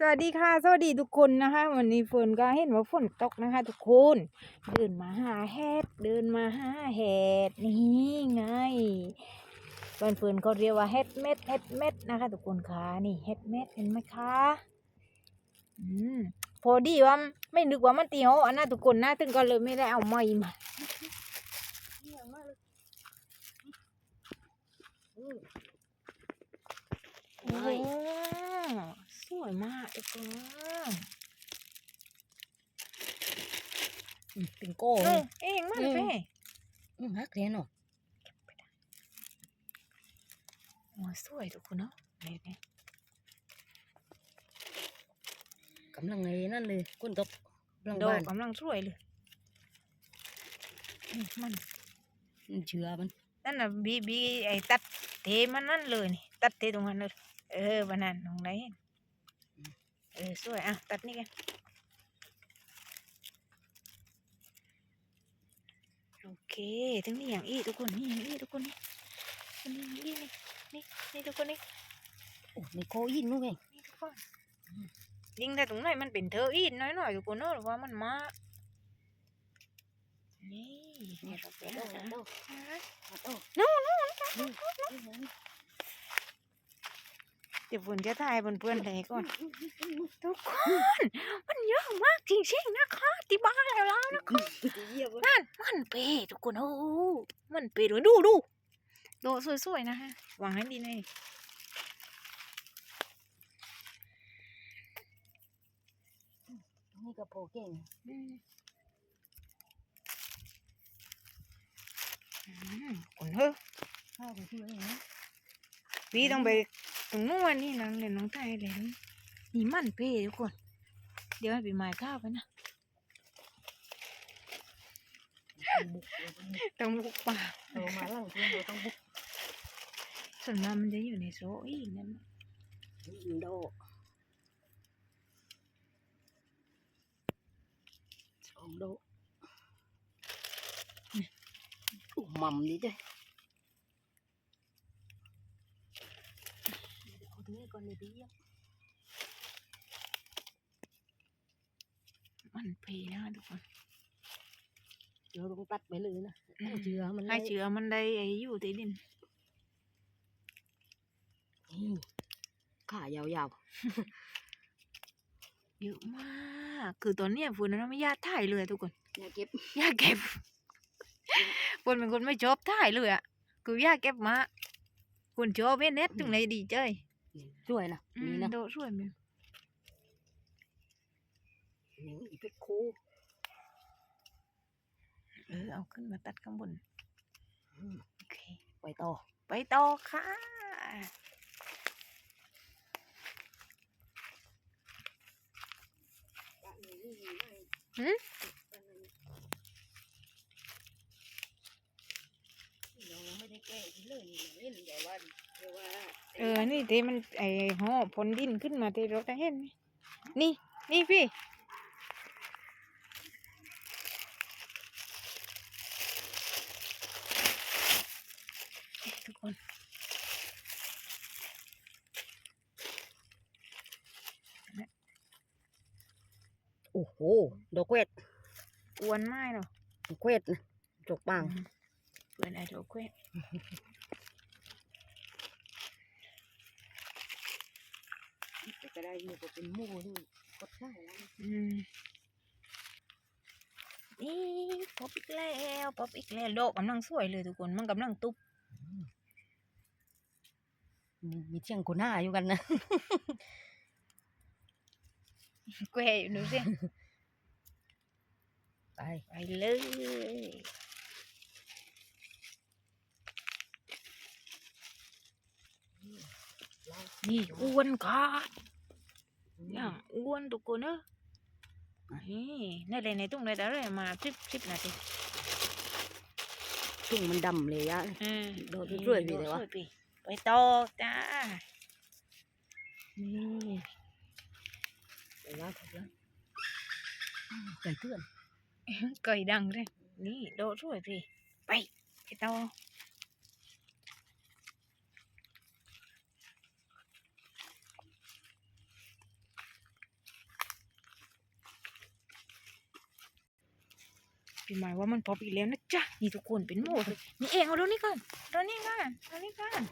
สวัสดีค่ะ สวัสดีทุกคนนะคะ วันนี้ฝนก็เห็นว่าฝนตกนะคะ ทุกคน เดินมาหาเห็ดเดินมาหาเห็ดนี่ไงวันฝนก็เรียกว่าเห็ดเม็ดเห็ดเม็ดนะคะ ทุกคนคะนี่เห็ดเม็ดเห็นไหมคะอืมพอดีว่าไม่นึกว่ามันตีโออันนะทุกคนนะถึงก็เลยไม่ได้เอาไม้มาโอ้ สวยมากทุกคนอืมเป็นโก้เอเลอยเองมันเป้อืมฮักเรียนเนาะโอ้ยสวยทุกคนเนาะนี่นี่กำลังไงนั่นเลยก้นตกกำลังดอกบานกำลังสวยเลยนี่มันอืมเชื้อมันนั่นน่ะบีบีไอ้ตัดเทมันนั่นเลยนี่ตัดเทตรงนั้นเลยเออวันนั้นตรงไหน เออสวยอะตัดนี่กันโอเคทั้งนี้อย่างอีทุกคนนี่อย่างอีทุกคนนี่อันนี้อย่างอีนี่นี่นี่ทุกคนนี่โอ้ในโคยินนู่นไงนี่ทุกคนยิงแต่ตรงไหนมันเป็นเธออีนน้อยหน่อยๆทุกคนเนอะหรือว่ามันมานี่เนี่ยเราไปโดหาโดหาโดโน่นโน่นนี่ เดี๋ยวฝนจะถ่ายเพื่อนๆเลยก่อน ทุกคน มันเยอะมากจริงๆนะคะที่บ้านเราแล้วนะเยี่ยมนั่นมันเปย์ทุกคนโอ้โหมันเปย์ด้วยดูดูโดสวยๆนะฮะวางให้ดีหน่อยนี่ก็โปเก่งอืมอืมคนเฮ้อข้าวไปที่อะไร นะพี่ต้องไปตรงนู้นนี่นะเดี๋ยวน้องถ่ายเลยนี่มันเปย์ทุกคน เดี๋ยวให้ไปหมายข้าวไปนะบุกต้องบุกป่าเรามาล่างเพื่อนเราต้องบุกส่วนมากมันจะอยู่ในโซ่อีกนั่นโดสองโดอู้มัมดิจ้ะเอาตรง นี้ก่อนเลยพี่มันเปย์นะทุกคนเราต้องตัดไปเลยนะอืมเอาเชื้อมันให้เชื้อมันได้ไอ้อยู่ที่ดินนี่ขายาวเยอะมาก คือตอนเนี้ยฝนนะไม่อยากถ่ายเลยทุกคนๆอย่าเก็บ อยากเก็บฝนเป็นคนไม่ชอบถ่ายเลยอะ คืออยากเก็บมาคนชอบเว้นเน็ตถึงไหนดีเจ้ย สวยนะอืนี่มนะโดดสวยมั้ยนี่อีเป็ดโคเออเอาขึ้นมาตัดข้างบนอืมโอเค ไปต่อไปต่อค่ะ หืม เราไม่ได้แก้ที่เลยนี่เล่นเดี๋ยวว่า เดี๋ยวว่าเออ นี่ที่มันไอ้ห่อพ้นดินขึ้นมาที่เราจะเห็นไหมนี่ นี่พี่ ทุกคนโอ้โห ดอกเวทกวนไม้เนาะดอกเวทนะจกปังเปิดไอ้ดอกเว้ย แต่ ก็ได้หมูก็เป็นหมูนี่ก็ใช่แล้วอืมนี่พบอีกแล้วพบอีกแล้วโลกกำลังสวยเลยทุกคนมันกำลังตุบมีมีเชียงคนหน้าอยู่กันนะแกวอยู่ดูสิไปไปเลยนี่อ้วนกาด อย่างอ้วนทุกคนเนอะนี่ในเลยในตุ้งเลยแต่เลยมาสิบสิบนาทีทุ่งมันดำเลยอะอืมโดดเรื่อยๆไปเลยวะโดดรื่อยๆไปต่อจ้า นี่ไปแล้วครับแล้วใจเตือนไก่ดังเลยนี่โดดช่วยพี่ ไปไปต่ อพี่หมายว่ามันพออีกแล้วนะจ๊ะนี่ทุกคนเป็นโหมดเลยนี่เองเอาตัวนี้ก่อนตัวนี้ก่อนตัวนี้ก่อน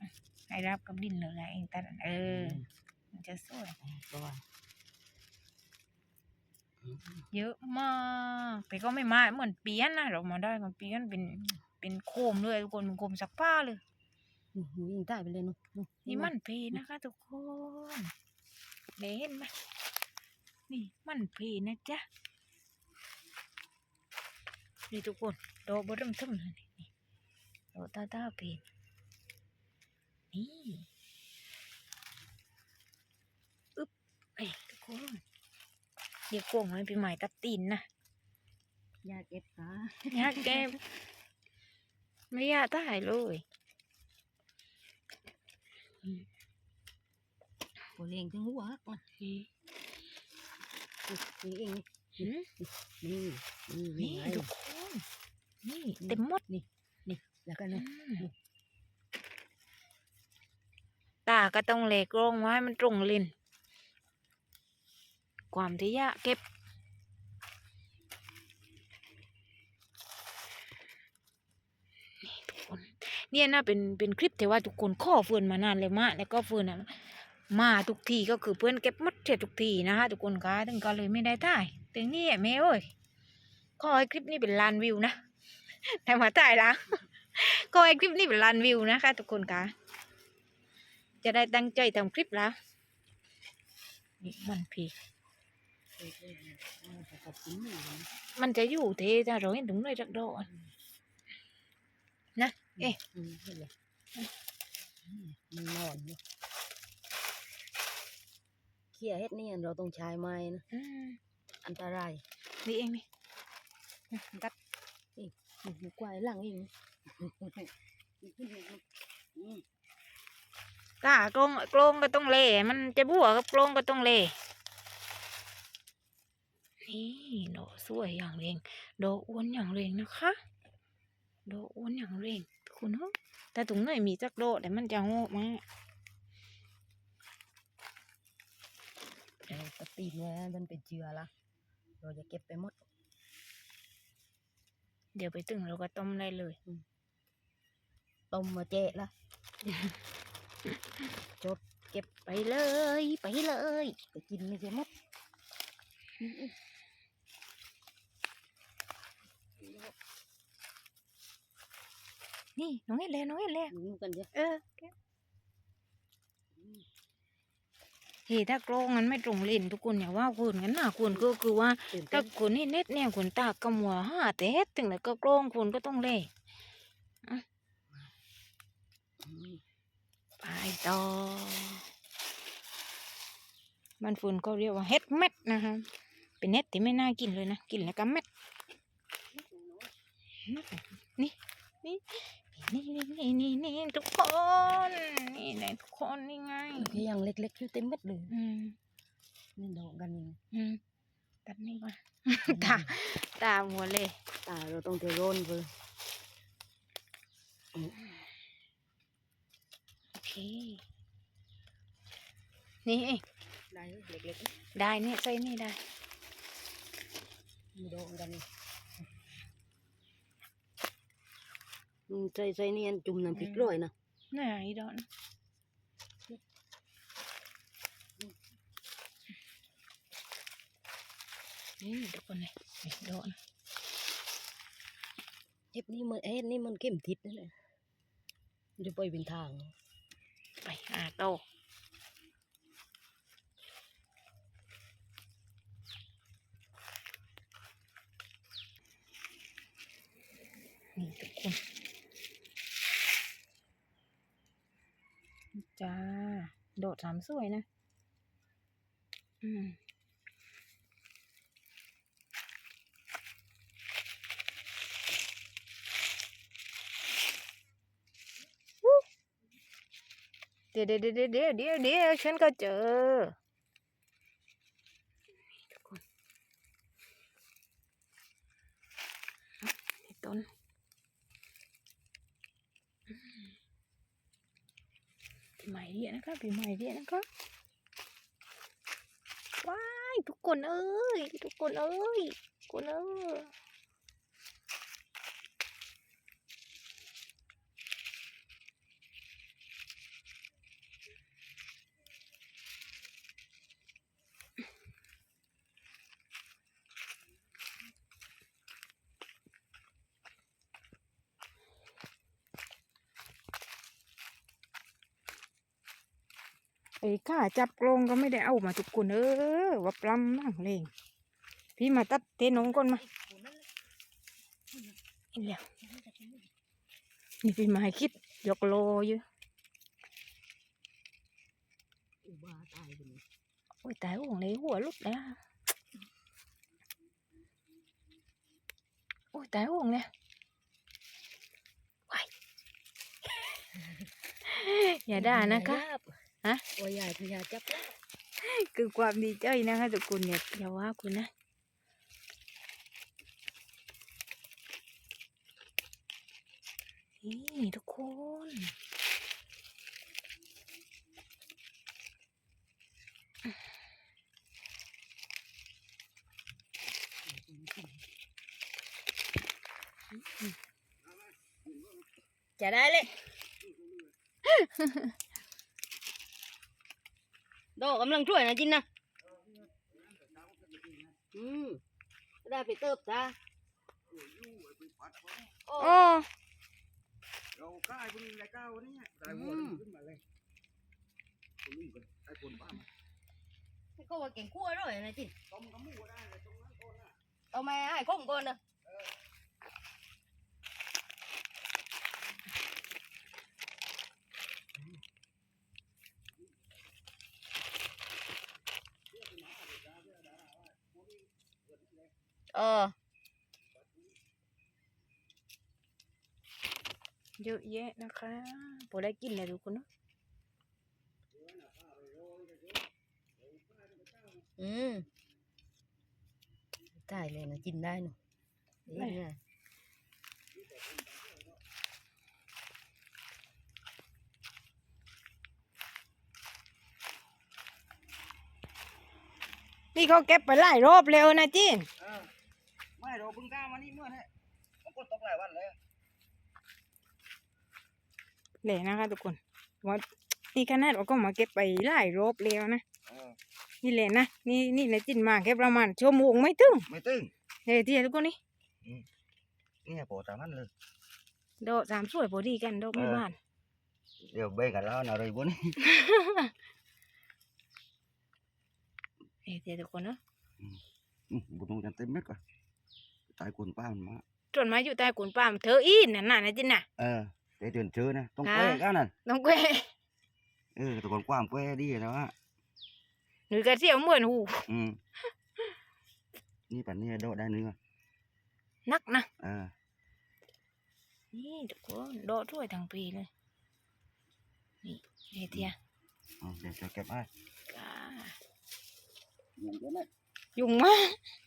อะให้รับกับดินเลยนะเองตัดเออ มันจะสวยก่อนเยอะมากแต่ก็ไม่มากเหมือนเปียนนะเรามาได้กับเปียนเป็นเป็นโคมเลยทุกคนเป็นโคมซักผ้าเลยหนูหนูยิงใต้ไปเลยหนูหนี่มันเพนะคะทุกคนเด้เห็นไหมนี่มันเพนะจ๊ะ นี่ทุกคนดอกบเริ่มทึมเลยนี่ดอกตาตาเพนนี่อึ๊บเอ้ยทุกคนเดี๋ยวโกงให้พี่ใหม่ตัดตีนนะยาเก็บขาอยากแก้มไม่อยากตายเลยโอเลี้ยงถึงหัวหักมันอืมนี่เองหืมนี่นี่นี่ไงทุกค นนี่เต็มหมดแล้วก็อืนี่มตาก็ต้องเล็กลงไว้ให้มันตรงลิ้นความที่ยากเก็บนี่ทุกคนเนี่ยนะเป็นเป็นคลิปที่ว่าทุกคนข้อเฟื่อนมานานเลยมากแล้วก็เฟื่อนอะมาทุกทีก็คือเพื่อนเก็บหมัดเสร็จทุกทีนะคะทุกคนคะถึงก็เลยไม่ได้ถ่ายแต่นี่แม่เอ้ย ขอให้คลิปนี้เป็นล้านวิวนะแต่มาถ่ายละก็ให้คลิปนี้เป็นล้านวิวนะคะทุกคนคะจะได้ตั้งใจทำคลิปแล้วนี่มันพีขอบคุณหนูมันจะอยู่เทถ้าเราเห็นถึงเลยจักดอกอะนะ เอ๊ะอืมนี่เลยมันนอนเนี่ยเขี่ยเฮ็ดนี่เราต้องใช้ไม้นะอืมอันตราย นี่เองนี่ อืมตัดนี่มันกวายหลังเองอืมตากลงกลงก็ต้องเล่มันจะบัวกับกลงก็ต้องเล่นี่ดอกสวยอย่างเร่งดอกอ้วนอย่างเร่งนะคะดอกอ้วนอย่างเร่งคุณเนาะแต่ตรงไหนมีจักดอกแต่มันจะโง่มากเราตะตีนไว้มันเป็นเจือละเราจะเก็บไปหมด เดี๋ยวไปถึงเราก็ต้มได้เลย ต้มมาเจะละจดเก็บไปเลย ไปเลย ไปกินไม่ใช่หมดนี่น้องเห็นแล้วน้องเห็นแล้วหนูกันเยอะเออ เฮ้ถ้ากลงมันไม่ตรงเล่นทุกคนอย่าว่าคุณกันนะคุณก็คือว่าตื่นเต้ถ้านคนนี่เน็ตเนี่ยคนตากำหัวห้าแต่เฮ็ดถึงไหนก็กลงคุณก็ต้องเล่อืมไปต่อมันฝุ่นก็เรียกว่าเฮ็ดเม็ดนะคะ เป็นเน็ตที่ไม่น่ากินเลยนะ กินแล้วก็เม็ดนี่นี่ นี่นี่นี่นี่นี่ทุกคน นี่ไหนทุกคนนี่ไงที่ยังเล็กๆอยู่เต็มเม็ดเลยอืมนี่ดอกกันนี่อืมตัดนี่ก่อนตาตาหัวเลยตาเราต้องเทโรนไปเลยโอเค นี่เองได้เล็กได้เนี่ยใส่นี่ได้ๆมีดอกกันนี่อืม ใส่ใส่นี่อันจุ่มน้ำพริกร้อยนะไหนดอนนี่ทุกคนเลยนี่ดอนเฮ็ดนี่มันเฮ็ดนี่มันเข้มทิศนั่นแหละมันจะไปเป็นทาง ไปหาโตนี่ทุกคน จ้า โดดสามสวยนะ อืมเดี๋ยวเดี๋ยวเดี๋ยวเดี๋ยวเดี๋ยวเดี๋ยวฉันก็เจอทุกคนต้นอืมปีใหม่เรี ยนะคะปีใหม่เรียนะคะว้ายทุกคนเอ้ยทุกคนเอ้ยคนเออ ไอ้ข้าจับกรงก็ไม่ได้เอามาทุกคนเออว่าปล้ำนั่งเลงพี่มาตัดเทนงก่อนมาอีแล้วนี่พี่มาคิดยกโลอยู่โอ้ยตายห่วงเลยหัวลุดแล้วโอ้ยตายห่วงเลยว้ายอย่าด่านะคะ ฮะโอ้ยใหญ่พญาจับคือความดีใจนะคะทุกคนอย่าอย่าว่าคุณนะนี่ทุกคนจะได้เลย กำลังช่วยนะจินนะอืมได้ไปเติบจ้าโอ้โอ้เราก้ายพวกนี้ได้ก้าวนี่ได้หัวมันขึ้นมาเลยคนนี้ก็ได้คนบ้ามาก็ว่าเก่งคั่วด้วยนะจินต้มน้ำมูกได้เลยตรงนั้นก่อนนะเอามาให้คมก่อนนะ เออ เยอะแยะนะคะพอได้กินเลยทุกคนเนอะอืมได้เลยนะกินได้เนอะนี่ไงนี่เขาเก็บไปหลายรอบแล้วนะจีน เออไม่เราเพิ่งก้าวมานี่เมื่อเนี่ยมันก็ตกหลายวันเลยเหล่นะคะทุกคนว่านี่ขนาดว่าก็มาเก็บไปหลายรอบแล้วนะเออนี่แหละนะนี่นี่นะจินมาแค่ประมาณชั่วโมงไม่ถึงไม่ตึงเดี๋ยวที่ทุกคนนี่นี่โปรตามมันเลยดอกสามสวยพอดีกันดอกไม่เออบานเดี๋ยวเบ่งกันแล้วนะเลยบนเดี๋ยวทุกคนเนาะบุญจันเต็มเม็ดก่อน ตายคนป้ามันมาจนมาอยู่ใต้กุนป้ามเธออีนน่ะน่ะนะจินน่ะเออเดี๋ยวเดือนเจอนะต้องอ่าแก้กันนั่นน้องเกวเออแต่ก่อนกว้างแก้ดีนะวะหนูกระเสียวเหมือนหูอืมนี่ปันนี้โดดได้เนื้อนักนะเออนี่ทุกคนดอกถ้วยทั้งปีเลยนี่เฮ้ยเทียเอาเดี๋ยวจะเก็บไว้กายุงเยอะไหมยุ่งมาก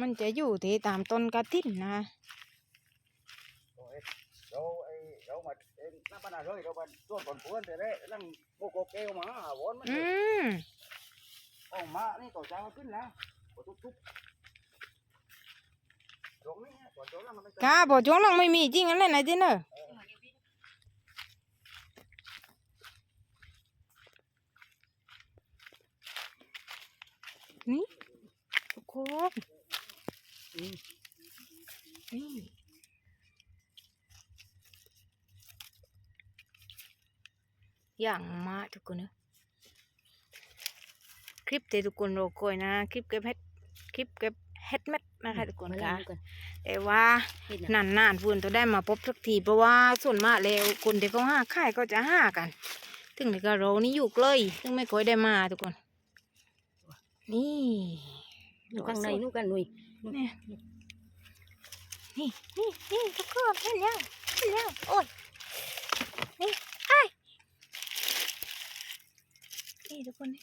มันจะอยู่ที่ตามต้นกระถินนะเราไอ้เรามาเอ็นน้ำปลาเลยเรามาช่วยก่อนเพื่อนแต่ได้นั่งโกโกเกลมาหาวนมันอืมออกมานี่ต่อเช้าขึ้นแล้วทุบๆตรงนี้ต่อเช้าแล้วมันไม่กาบอกช่วงลังไม่มีจริงอันนั้นะจินเนอะนี่ทุกคน อืมนี่อย่างมาทุกคนเนอะคลิปที่ทุกคนรอคอยนะ คลิปเก็บเฮ็ดคลิปเก็บเฮ็ดเม็ดนะคะทุกคนมาค่ะเล่นกันแต่ว่าเห็นนานนานๆฟื้นตัวได้มาพบสักทีเพราะว่าส่วนมากแล้วคนที่เขาห้าค่ายก็จะห้ากัน ถึงในกระโรนี่อยู่เลยซึ่งไม่ค่อยได้มาทุกคน นี่อยู่ข้างในนู่นกันหนุ่ยเนี่ยนี่นี่นี่ทุกคนเห็นยังเห็นยังโอ้ยนี่ไอ้ายนี่ทุกคนนี่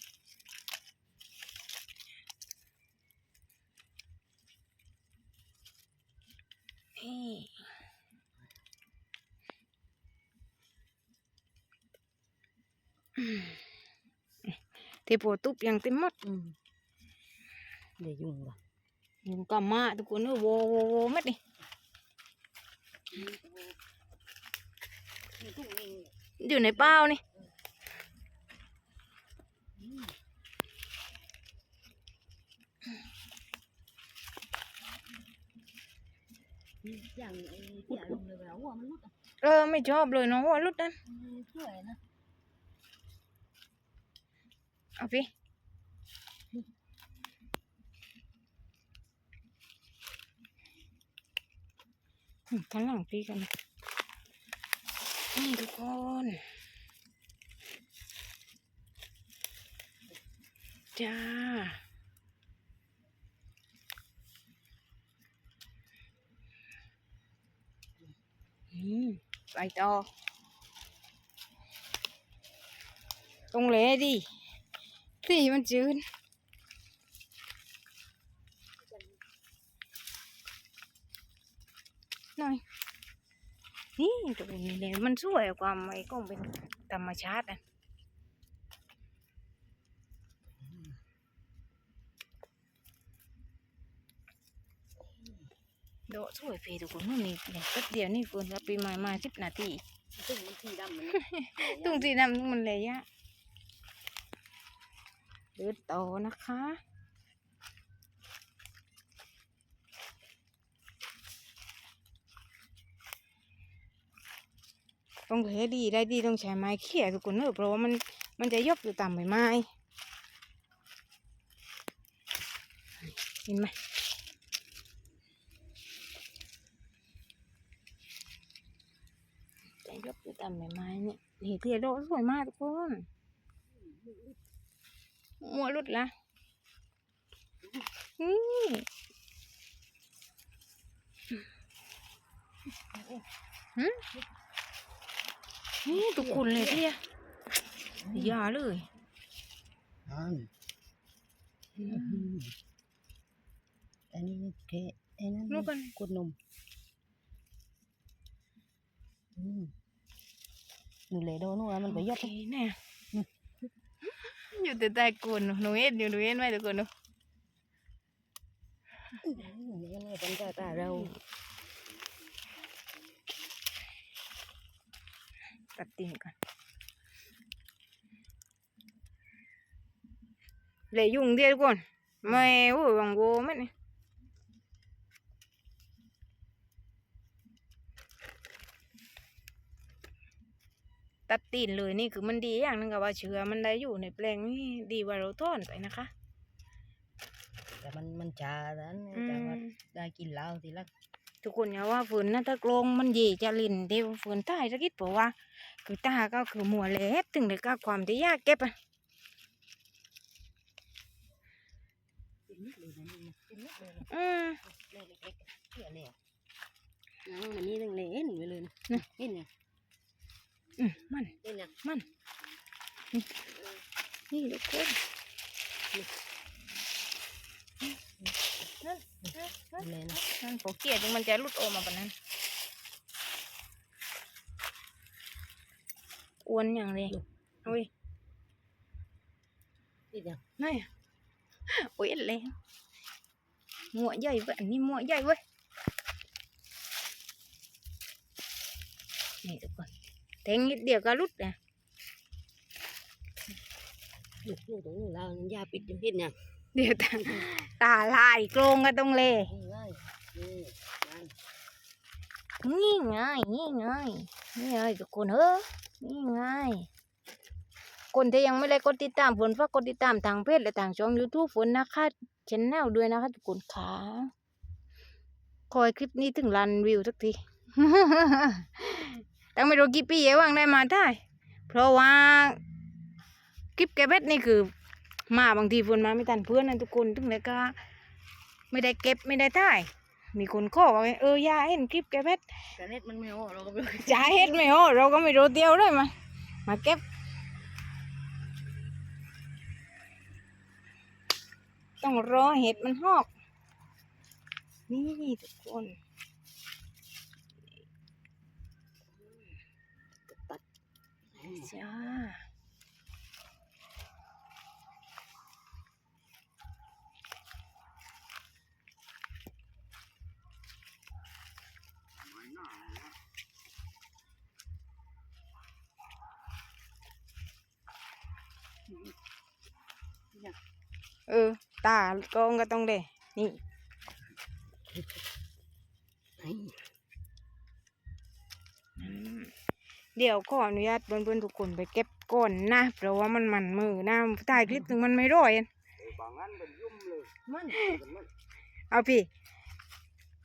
นี่อืมที่ปวดตุบยังเต็มหมดอืมเดี๋ยวยุ่งว่ะยุงก็มาทุกคนเออโวโวโวเม็ดนี่ มีทุ่งเองอยู่ในเป้านี่มีอย่างไอ้เสียลงเลยแล้วหัวมันรุดอะ เออไม่ชอบเลยน้องว่าลุดนั่น มันช่วยนะ เอาพี่อืม ข้างหลังพี่กัน นี่ทุกคนจ้าอืมไปต่อ ตรงเลยดิสีมันจืด หน่อย นี่ตรงนี้เลยมันสวยกว่าไอ้ก็เป็นธรรมชาติอะโดดสวยเพทุกคนนู่นนี่เนี่ยแป๊บเดียวนี่ฝนก็ปีใหม่มาสิบนาทีซึ่งมันสีดำมันตรงสีดำมันเลยอะเดินต่อนะคะ ต้องเหลดีได้ดีต้องใช้ไม้เขี่ยทุกคนเนอะเพราะว่ามันมันจะยกอยู่ต่ำใบไม้เห็นไหมจะยกอยู่ต่ำใบไม้เนี่ยนี่เทียโดสวยมากทุกคนมัวรุดละนี่หืม นี่ทุกคนเลยเทียอย่าเลยนั่นอืมอันนี้แค่ไอ้นั่นลูกกันกดนมอืมหนูเลยโดนหัวมันไปยโอกเคแน่อืมอยู่แต่ใต้กนหนูเอ็นอยู่หนูเอ็นไว้ทุกคนดูนี่ยังไงเป็นตาตาเรา ตัดติ่งก่อนเลยยุ่งเดียวทุกคนไม่โอ้ยวังโวไหมเนี่ยตัดตีนเลยนี่คือมันดีอย่างหนึงกับว่าเชื้อมันได้อยู่ในแปลงนี่ดีกว่าเราต้อนไปนะคะ แต่มันมันชาดันอืแต่ว่ามได้กินเหล้าทีละ ทุกคนอย่าว่าฝืนนะถ้าโกลงมันเย่จะลินเดี๋ยวฝืนใต้สักนิดเพราะว่าคือตาก็คือมัวเล็บถึงได้ก็ความที่ยากเก็บอะกินนิดเลยนะนี่กินนิดเลยนะอืมเล็กเล็กๆเชื่อเลยอะน้ำมันนี่ตั้งเลยเห็นไปเลยนะนะเห็นยังอืมมันเห็นยังมันนี่นี่ทุกคน นั่นนั่นนั่นเลยนะนั่นพอเกลียดจนมันจะหลุดออกมาแบบนั้นอ้วนอย่างเลยโอ้ยเห็นยังนี่อะโอ้ยแรงหัวใหญ่เว้ยอันนี้หัวใหญ่เว้ยนี่ทุกคนแทงนิดเดียวก็หลุดนะอยู่อยู่ตรงนี้แล้วยาปิดอยู่เห็นยัง เดี๋ยวตาตาลายโกรงกันตรงเลยนี่ไงนี่นั่นนี่ไงนี่ไงนี่ไงทุกคนเฮ้อนี่ไงคนที่ยังไม่ได้กดติดตามฝนฝากกดติดตามทางเพจและทางช่องยูทูบฝนนะคะชแนลด้วยนะคะทุกคนค่ะคอยคลิปนี้ถึงรันวิวสักที ตั้งไม่รู้กี่ปีแล้ววางได้มาได้ เพราะว่าคลิปแกเบ็ดนี่คือ มาบางทีฝนมาไม่ทันเพื่อนนะทุกคนถึงเลยก็ ไม่ได้เก็บไม่ได้ถ่าย มีคนขอว่าเออยาเห็นคลิปแกเบ็ดแต่เน็ตมันไม่โอ้เราก็ไม่รู้จ่าเฮ็ดไม่โอ้เราก็ไม่รู้เดียวเลยมามาเก็บต้องรอเห็ดมันหอก นี่ทุกคนตัดจ้า เออ ตากองก็ต้องเด้นี่ไอ้เดี๋ยวขออนุญาตเพื่อนๆทุกคนไปเก็บก่อนนะ เพราะว่ามันมันมือนะถ่ายคลิปถึงมันไม่ร้อยอะเออบางอันเป็นยุ่มเลยมันเป็นมันเอาพี่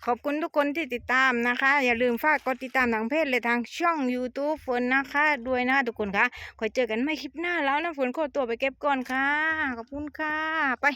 ขอบคุณทุกคนที่ติดตามนะคะ อย่าลืมฝากกดติดตามทางเพจเลยทางช่อง YouTube ฝนนะคะ ด้วยนะทุกคนค่ะคอยเจอกันใหม่คลิปหน้าแล้วนะฝนขอตัวไปเก็บก่อนค่ะ ขอบคุณค่ะ ไป